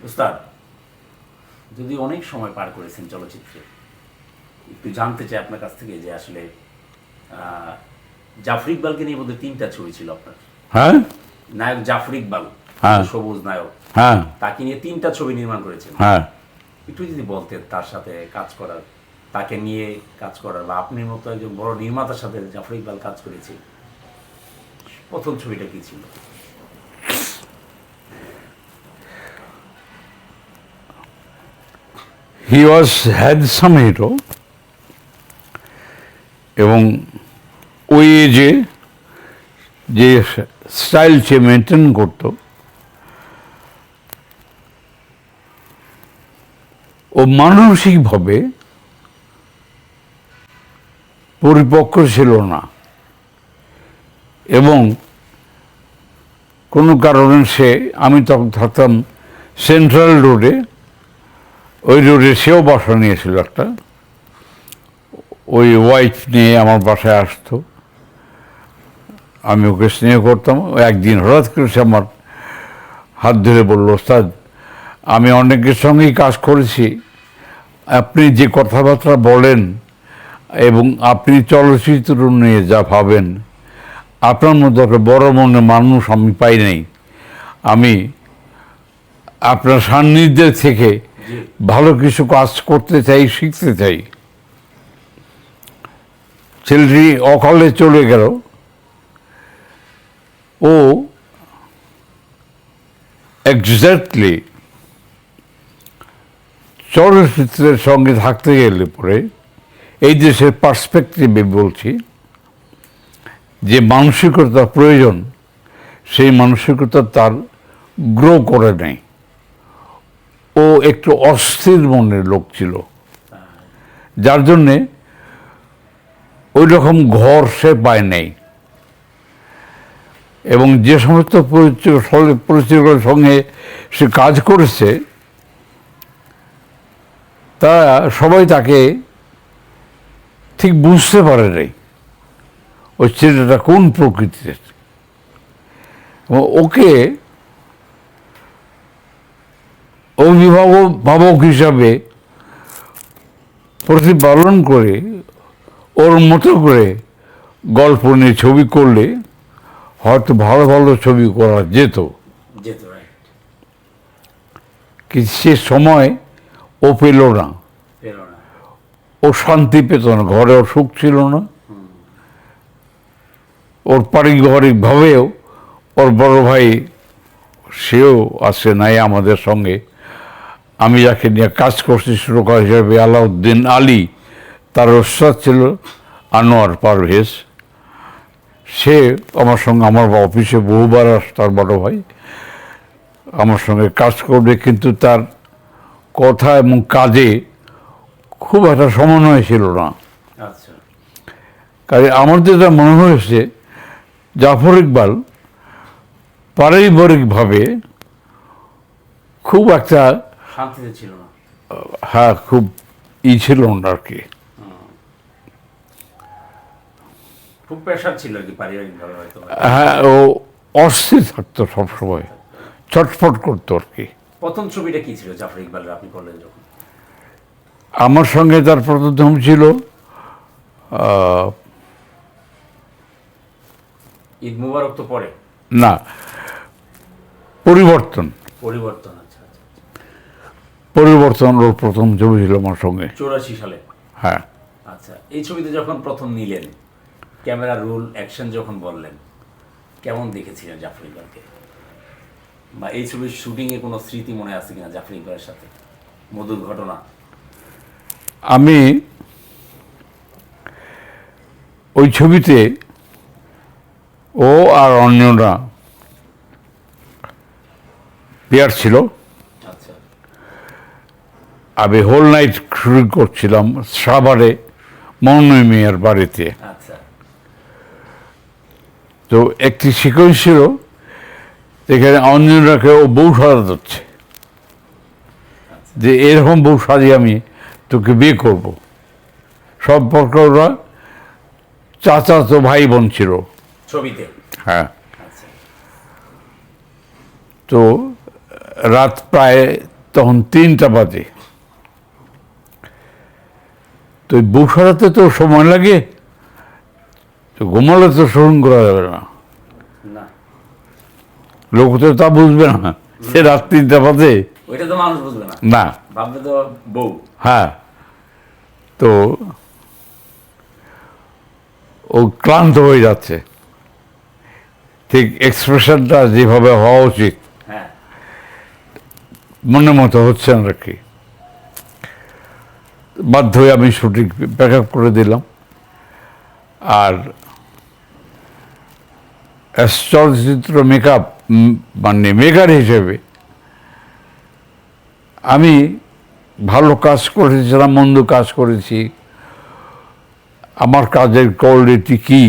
উস্তাদ যদি অনেক সময় পার করেছেন চলচ্চিত্রে একটু জানতে চাই আপনার কাছ থেকে যে আসলে জাফর ইকবালকে নিয়ে বোধহয় তিনটা ছবি ছিল আপনার। হ্যাঁ? নায়ক জাফর ইকবাল হ্যাঁ। সবুজ নায়ক। হ্যাঁ। তাকে নিয়ে তিনটা ছবি নির্মাণ করেছেন। হ্যাঁ। একটু যদি বলতেন তার সাথে কাজ করার তাকে নিয়ে কাজ করার বা আপনার মতো একজন বড় নির্মাতার সাথে জাফর ইকবাল কাজ করেছে প্রথম ছবিটা কি ছিল? হি ওয়াজ হ্যাডসাম হিরো এবং ওই এজে যে স্টাইল সে মেনটেন করত, ও মানসিকভাবে পরিপক্ক ছিল না। এবং কোনো কারণে সে, আমি তখন থাকতাম সেন্ট্রাল রোডে ওই রোডে সেও বাসা নিয়েছিল একটা। ওই ওয়াইফ নিয়ে আমার বাসায় আসতো। আমি ওকে স্নেহ করতাম। একদিন হঠাৎ করে সে আমার হাত ধরে বলল, ওস্তাদ, আমি অনেকের সঙ্গেই কাজ করেছি। আপনি যে কথাবার্তা বলেন এবং আপনি চলচ্চিত্র নিয়ে যা ভাবেন, আপনার মতো একটা বড় মনে মানুষ আমি পাই নাই। আমি আপনার সান্নিধ্যে থেকে ভালো কিছু কাজ করতে চাই, শিখতে চাই। ছেলেটি অকালে চলে গেল। ও এক্স্যাক্টলি চলচ্চিত্রের সঙ্গে থাকতে গেলে পরে এই দেশের পার্সপেক্টিভে বলছি, যে মানসিকতা প্রয়োজন, সেই মানসিকতা তার গ্রো করে নেয়। ও একটু অস্থির মনের লোক ছিল। যার জন্যে ওই রকম ঘর সে পায় নাই। এবং যে সমস্ত পরিচয়গুলোর সঙ্গে সে কাজ করেছে তারা সবাই তাকে ঠিক বুঝতে পারে নাই ওই ছেলেটা কোন প্রকৃতির। ওকে অভিভাবক ভাবক হিসাবে প্রতিপালন করে ওর মতো করে গল্প নিয়ে ছবি করলে হয়তো ভালো ভালো ছবি করা যেত। যেত কিন্তু সে সময় ও পেল না। ও শান্তি পেত না ঘরে ওর সুখ ছিল না। ওর পারিবারিকভাবেও ওর বড় ভাই সেও আসে নাই আমাদের সঙ্গে। আমি যাকে নিয়ে কাজ করছি সুরকার হিসাবে আলাউদ্দিন আলী তার ওস্তাদ ছিল আনোয়ার পারভেজ। সে আমার সঙ্গে আমার অফিসে বহুবার আস তার বড় ভাই। আমার সঙ্গে কাজ করবে কিন্তু তার কথা এবং কাজে খুব একটা সমন্বয় ছিল না। আচ্ছা। কাজে আমার যেটা মনে হয়েছে জাফর ইকবাল পারিবারিকভাবে খুব একটা শান্তিতে ছিল না। হ্যাঁ খুব ই ছিল না আর কি। খুব প্রেশার ছিল কি পারিবারিকভাবে হয়তো। হ্যাঁ ও অস্থির থাকতো সবসময়। ছটফট করতো আর কি। প্রথম ছবিটা কি ছিল জাফর ইকবালের আপনি করলেন যখন? আমার সঙ্গে তার প্রথম ছিল ঈদ মুবারক তো পরে। না পরিবর্তন। পরিবর্তন। পরিবর্তন ওর প্রথম ছবি ছিল আমার সঙ্গে। চৌরাশি সালে? হ্যাঁ। আচ্ছা এই ছবিতে যখন প্রথম নিলেন ক্যামেরা রুল অ্যাকশন যখন বললেন কেমন দেখেছিলেন জাফর ইকবালকে? বা এই ছবির শুটিংয়ে কোনো স্মৃতি মনে আছে কিনা জাফর ইকবালের সাথে? মধুর ঘটনা? আমি ওই ছবিতে ও আর অন্যরা পেয়ার ছিল। আমি হোল নাইট শুরু করছিলাম সাভারে মৌনই মেয়ের বাড়িতে। আচ্ছা। তো একটি সিকোয়েন্স ছিল যেখানে অঞ্জনাকে ও বউ সাজা যাচ্ছে। যে এরকম বউ সাজিয়ে আমি তোকে বিয়ে করব। সম্পর্ক ওরা চাচা তো ভাই বোন ছিল। ছবিতে। হ্যাঁ। আচ্ছা। তো রাত প্রায় তখন তিনটা বাজে। তো ওই বসাতে তো সময় লাগে তো ঘুমালে তো স্মরণ করা যাবে না। লোক তো তা বুঝবে না সে রাত তিনটা বাজে। ওইটা তো মানুষ বুঝবে না। না। ভাববে তো বউ। হ্যাঁ। তো ও ক্লান্ত হয়ে যাচ্ছে। ঠিক এক্সপ্রেশনটা যেভাবে হওয়া উচিত। হ্যাঁ। মনের মতো হচ্ছে না কি। বাধ্য হয়ে আমি শুটিং প্যাক আপ করে দিলাম। আর চলচ্চিত্র মেকআপ মানে মেকার হিসেবে আমি ভালো কাজ করেছিলাম মন্দ কাজ করেছি, আমার কাজের কোয়ালিটি কি?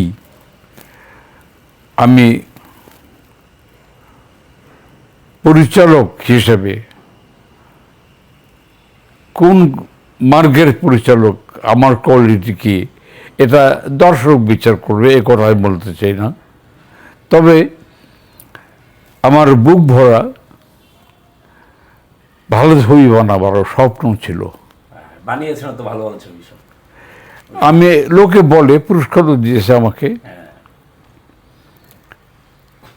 আমি পরিচালক হিসেবে কোন মার্গের পরিচালক আমার কোয়ালিটি কি? এটা দর্শক বিচার করবে এ কথা আমি বলতে চাই না। তবে আমার বুক ভরা ভালো ছবি বানাবারও স্বপ্ন ছিল। বানিয়েছেন তো ভালো ভালো ছবি আমি লোকে বলে পুরস্কারও দিয়েছে আমাকে। হ্যাঁ।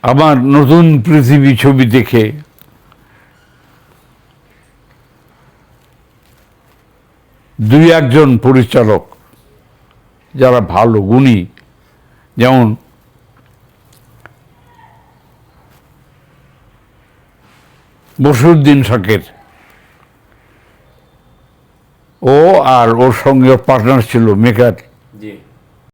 আমার নতুন পৃথিবী ছবি দেখে দুই একজন পরিচালক যারা ভালো গুণী, যেমন বসুদ্দিন শাকের। ও আর ওর সঙ্গে পার্টনার ছিল মেকার জি।